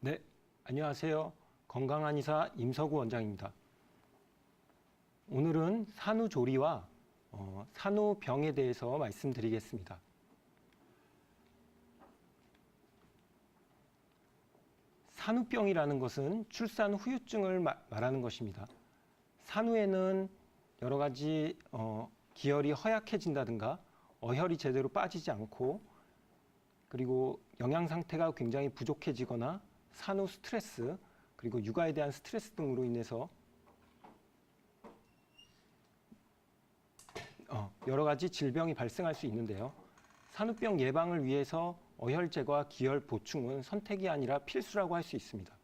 네, 안녕하세요. 건강한 의사 임서구 원장입니다. 오늘은 산후조리와 어, 산후병에 대해서 말씀드리겠습니다. 산후병이라는 것은 출산 후유증을 마- 말하는 것입니다. 산후에는 여러 가지 어, 기혈이 허약해진다든가 어혈이 제대로 빠지지 않고 그리고 영양 상태가 굉장히 부족해지거나 산후 스트레스 그리고 육아에 대한 스트레스 등으로 인해서 어, 여러 가지 질병이 발생할 수 있는데요. 산후병 예방을 위해서 어혈 제거와 기혈 보충은 선택이 아니라 필수라고 할 수 있습니다.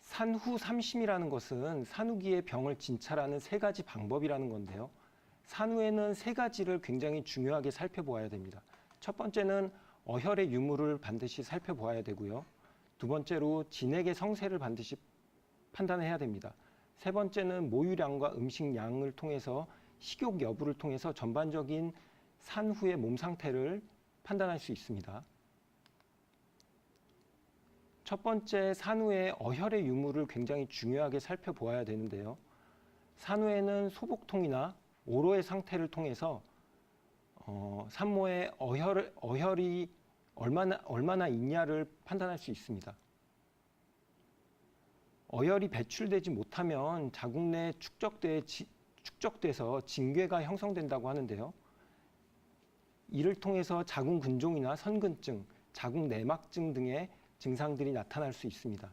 산후 삼심이라는 것은 산후기의 병을 진찰하는 세 가지 방법이라는 건데요. 산후에는 세 가지를 굉장히 중요하게 살펴보아야 됩니다. 첫 번째는 어혈의 유무를 반드시 살펴보아야 되고요. 두 번째로 진액의 성세를 반드시 판단해야 됩니다. 세 번째는 모유량과 음식량을 통해서 식욕 여부를 통해서 전반적인 산후의 몸 상태를 판단할 수 있습니다. 첫 번째 산후의 어혈의 유무를 굉장히 중요하게 살펴보아야 되는데요. 산후에는 소복통이나 오로의 상태를 통해서 어, 산모의 어혈, 어혈이 얼마나, 얼마나 있냐를 판단할 수 있습니다. 어혈이 배출되지 못하면 자궁 내에 축적돼, 지, 축적돼서 징괴가 형성된다고 하는데요. 이를 통해서 자궁 근종이나 선근증, 자궁 내막증 등의 증상들이 나타날 수 있습니다.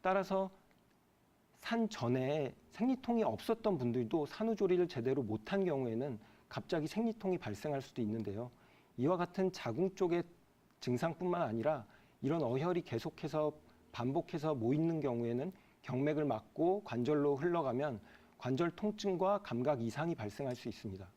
따라서 산 전에 생리통이 없었던 분들도 산후조리를 제대로 못한 경우에는 갑자기 생리통이 발생할 수도 있는데요. 이와 같은 자궁 쪽의 증상뿐만 아니라 이런 어혈이 계속해서 반복해서 모이는 경우에는 경맥을 막고 관절로 흘러가면 관절 통증과 감각 이상이 발생할 수 있습니다.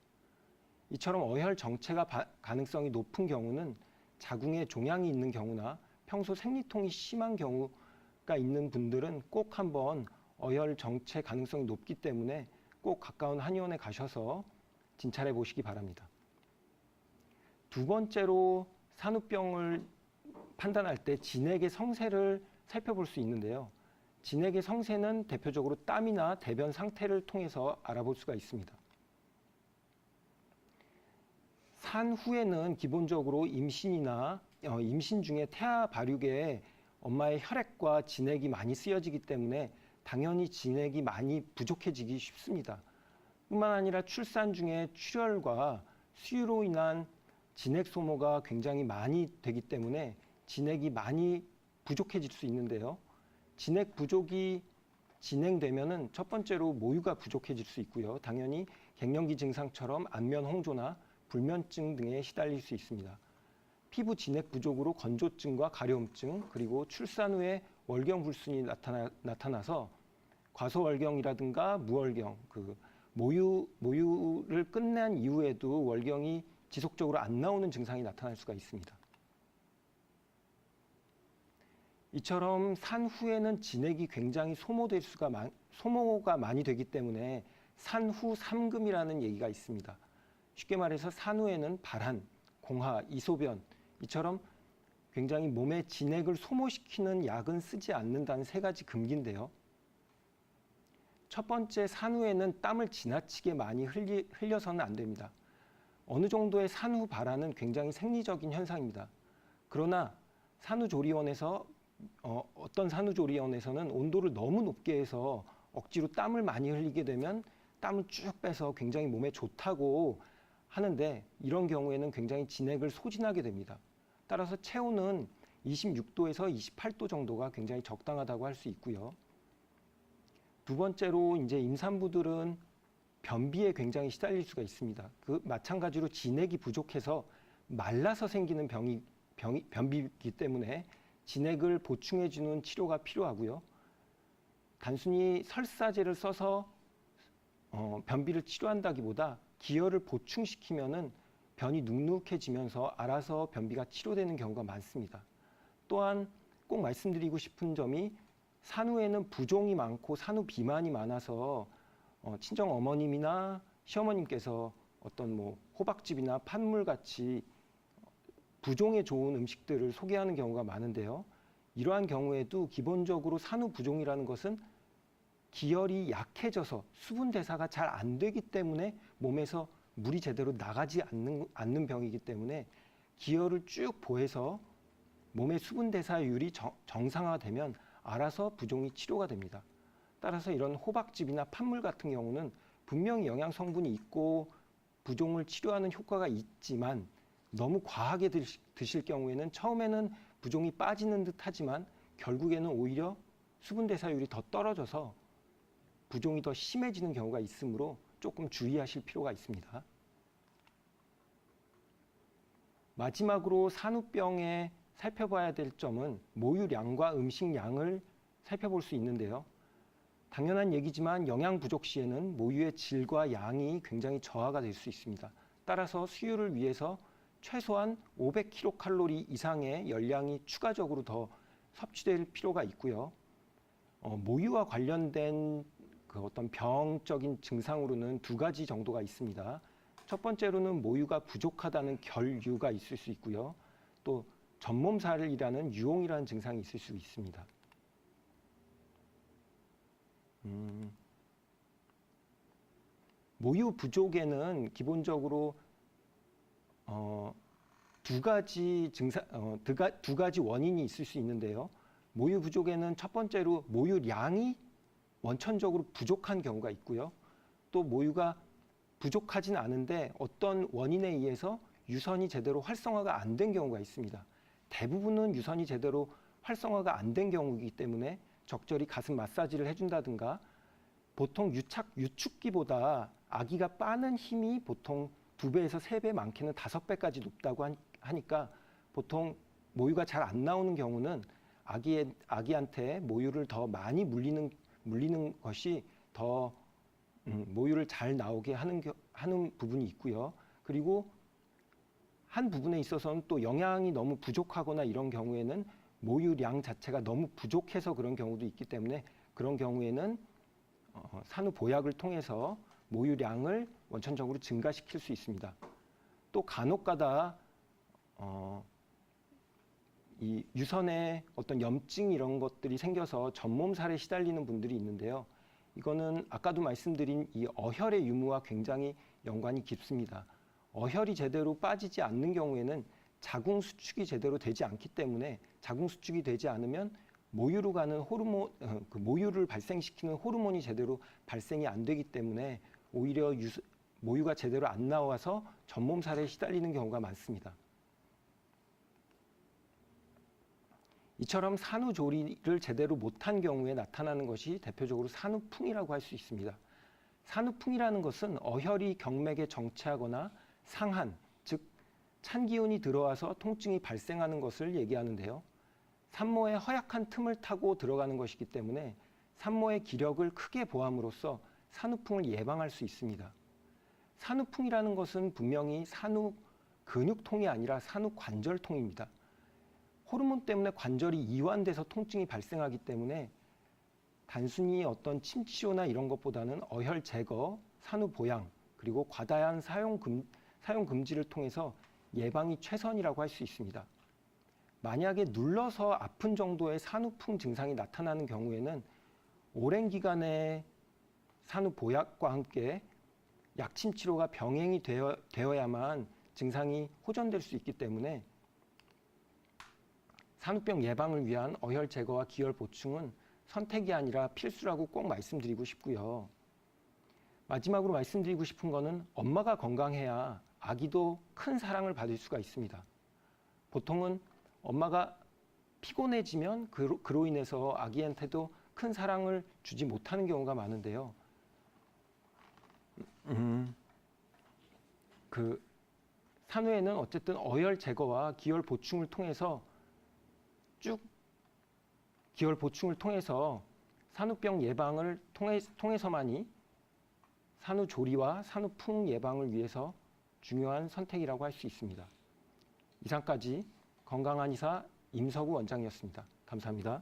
이처럼 어혈 정체가 바, 가능성이 높은 경우는 자궁에 종양이 있는 경우나 평소 생리통이 심한 경우가 있는 분들은 꼭 한번 어혈 정체 가능성이 높기 때문에 꼭 가까운 한의원에 가셔서 진찰해 보시기 바랍니다. 두 번째로 산후병을 판단할 때 진액의 성세를 살펴볼 수 있는데요. 진액의 성세는 대표적으로 땀이나 대변 상태를 통해서 알아볼 수가 있습니다. 산 후에는 기본적으로 임신이나 어, 임신 중에 태아 발육에 엄마의 혈액과 진액이 많이 쓰여지기 때문에 당연히 진액이 많이 부족해지기 쉽습니다. 뿐만 아니라 출산 중에 출혈과 수유로 인한 진액 소모가 굉장히 많이 되기 때문에 진액이 많이 부족해질 수 있는데요. 진액 부족이 진행되면은 첫 번째로 모유가 부족해질 수 있고요. 당연히 갱년기 증상처럼 안면 홍조나 불면증 등에 시달릴 수 있습니다. 피부 진액 부족으로 건조증과 가려움증 그리고 출산 후에 월경 불순이 나타나, 나타나서 과소월경이라든가 무월경 그 모유 모유를 끝난 이후에도 월경이 지속적으로 안 나오는 증상이 나타날 수가 있습니다. 이처럼 산 후에는 진액이 굉장히 소모될 수가 많, 소모가 많이 되기 때문에 산후 삼금이라는 얘기가 있습니다. 쉽게 말해서 산후에는 발한, 공하, 이소변 이처럼 굉장히 몸의 진액을 소모시키는 약은 쓰지 않는다는 세 가지 금기인데요. 첫 번째 산후에는 땀을 지나치게 많이 흘리, 흘려서는 안 됩니다. 어느 정도의 산후 발한은 굉장히 생리적인 현상입니다. 그러나 산후조리원에서 어, 어떤 산후조리원에서는 온도를 너무 높게 해서 억지로 땀을 많이 흘리게 되면 땀을 쭉 빼서 굉장히 몸에 좋다고 하는데 이런 경우에는 굉장히 진액을 소진하게 됩니다. 따라서 체온은 26도에서 28도 정도가 굉장히 적당하다고 할 수 있고요. 두 번째로 이제 임산부들은 변비에 굉장히 시달릴 수가 있습니다. 그 마찬가지로 진액이 부족해서 말라서 생기는 병이 병이 변비이기 때문에 진액을 보충해 주는 치료가 필요하고요. 단순히 설사제를 써서 어, 변비를 치료한다기보다 기혈을 보충시키면은 변이 눅눅해지면서 알아서 변비가 치료되는 경우가 많습니다. 또한 꼭 말씀드리고 싶은 점이 산후에는 부종이 많고 산후 비만이 많아서 어, 친정 어머님이나 시어머님께서 어떤 뭐 호박즙이나 판물 같이 부종에 좋은 음식들을 소개하는 경우가 많은데요. 이러한 경우에도 기본적으로 산후 부종이라는 것은 기혈이 약해져서 수분 대사가 잘 안 되기 때문에 몸에서 물이 제대로 나가지 않는, 않는 병이기 때문에 기혈을 쭉 보해서 몸의 수분 대사율이 정, 정상화되면 알아서 부종이 치료가 됩니다. 따라서 이런 호박즙이나 팥물 같은 경우는 분명히 영양 성분이 있고 부종을 치료하는 효과가 있지만 너무 과하게 드실 경우에는 처음에는 부종이 빠지는 듯 하지만 결국에는 오히려 수분 대사율이 더 떨어져서 부종이 더 심해지는 경우가 있으므로 조금 주의하실 필요가 있습니다. 마지막으로 산후병에 살펴봐야 될 점은 모유량과 음식량을 살펴볼 수 있는데요. 당연한 얘기지만 영양 부족 시에는 모유의 질과 양이 굉장히 저하가 될 수 있습니다. 따라서 수유를 위해서 최소한 500kcal 이상의 열량이 추가적으로 더 섭취될 필요가 있고요. 어, 모유와 관련된 그 어떤 병적인 증상으로는 두 가지 정도가 있습니다. 첫 번째로는 모유가 부족하다는 결유가 있을 수 있고요. 또 전몸살이라는 유홍이라는 증상이 있을 수 있습니다. 음, 모유 부족에는 기본적으로 어, 두 가지 증상, 어, 두, 가, 두 가 지 원인이 있을 수 있는데요. 모유 부족에는 첫 번째로 모유량이 원천적으로 부족한 경우가 있고요. 또 모유가 부족하진 않은데 어떤 원인에 의해서 유선이 제대로 활성화가 안 된 경우가 있습니다. 대부분은 유선이 제대로 활성화가 안 된 경우이기 때문에 적절히 가슴 마사지를 해준다든가 보통 유착 유축기보다 아기가 빠는 힘이 보통 두 배에서 세 배 많게는 다섯 배까지 높다고 한- 하니까 보통 모유가 잘 안 나오는 경우는 아기의 아기한테 모유를 더 많이 물리는 물리는 것이 더 음, 모유를 잘 나오게 하는 겨- 하는 부분이 있고요. 그리고 한 부분에 있어서는 또 영양이 너무 부족하거나 이런 경우에는 모유량 자체가 너무 부족해서 그런 경우도 있기 때문에 그런 경우에는 어, 산후 보약을 통해서 모유량을 원천적으로 증가시킬 수 있습니다. 또 간혹가다 어, 이 유선에 어떤 염증 이런 것들이 생겨서 전몸살에 시달리는 분들이 있는데요. 이거는 아까도 말씀드린 이 어혈의 유무와 굉장히 연관이 깊습니다. 어혈이 제대로 빠지지 않는 경우에는 자궁 수축이 제대로 되지 않기 때문에 자궁 수축이 되지 않으면 모유로 가는 호르몬, 어, 그 모유를 발생시키는 호르몬이 제대로 발생이 안 되기 때문에 오히려 유, 모유가 제대로 안 나와서 전몸살에 시달리는 경우가 많습니다. 이처럼 산후조리를 제대로 못한 경우에 나타나는 것이 대표적으로 산후풍이라고 할 수 있습니다. 산후풍이라는 것은 어혈이 경맥에 정체하거나 상한, 즉 찬 기운이 들어와서 통증이 발생하는 것을 얘기하는데요. 산모의 허약한 틈을 타고 들어가는 것이기 때문에 산모의 기력을 크게 보함으로써 산후풍을 예방할 수 있습니다. 산후풍이라는 것은 분명히 산후 근육통이 아니라 산후 관절통입니다. 호르몬 때문에 관절이 이완돼서 통증이 발생하기 때문에 단순히 어떤 침치료나 이런 것보다는 어혈 제거, 산후 보양, 그리고 과다한 사용 금, 사용 금지를 통해서 예방이 최선이라고 할 수 있습니다. 만약에 눌러서 아픈 정도의 산후풍 증상이 나타나는 경우에는 오랜 기간의 산후 보약과 함께 약침 치료가 병행이 되어, 되어야만 증상이 호전될 수 있기 때문에 산후병 예방을 위한 어혈 제거와 기혈 보충은 선택이 아니라 필수라고 꼭 말씀드리고 싶고요. 마지막으로 말씀드리고 싶은 거는 엄마가 건강해야 아기도 큰 사랑을 받을 수가 있습니다. 보통은 엄마가 피곤해지면 그로, 그로 인해서 아기한테도 큰 사랑을 주지 못하는 경우가 많은데요. 음, 그 산후에는 어쨌든 어혈 제거와 기혈 보충을 통해서 쭉 기혈 보충을 통해서 산후병 예방을 통해, 통해서만이 산후 조리와 산후풍 예방을 위해서 중요한 선택이라고 할 수 있습니다. 이상까지 건강한 의사 임서구 원장이었습니다. 감사합니다.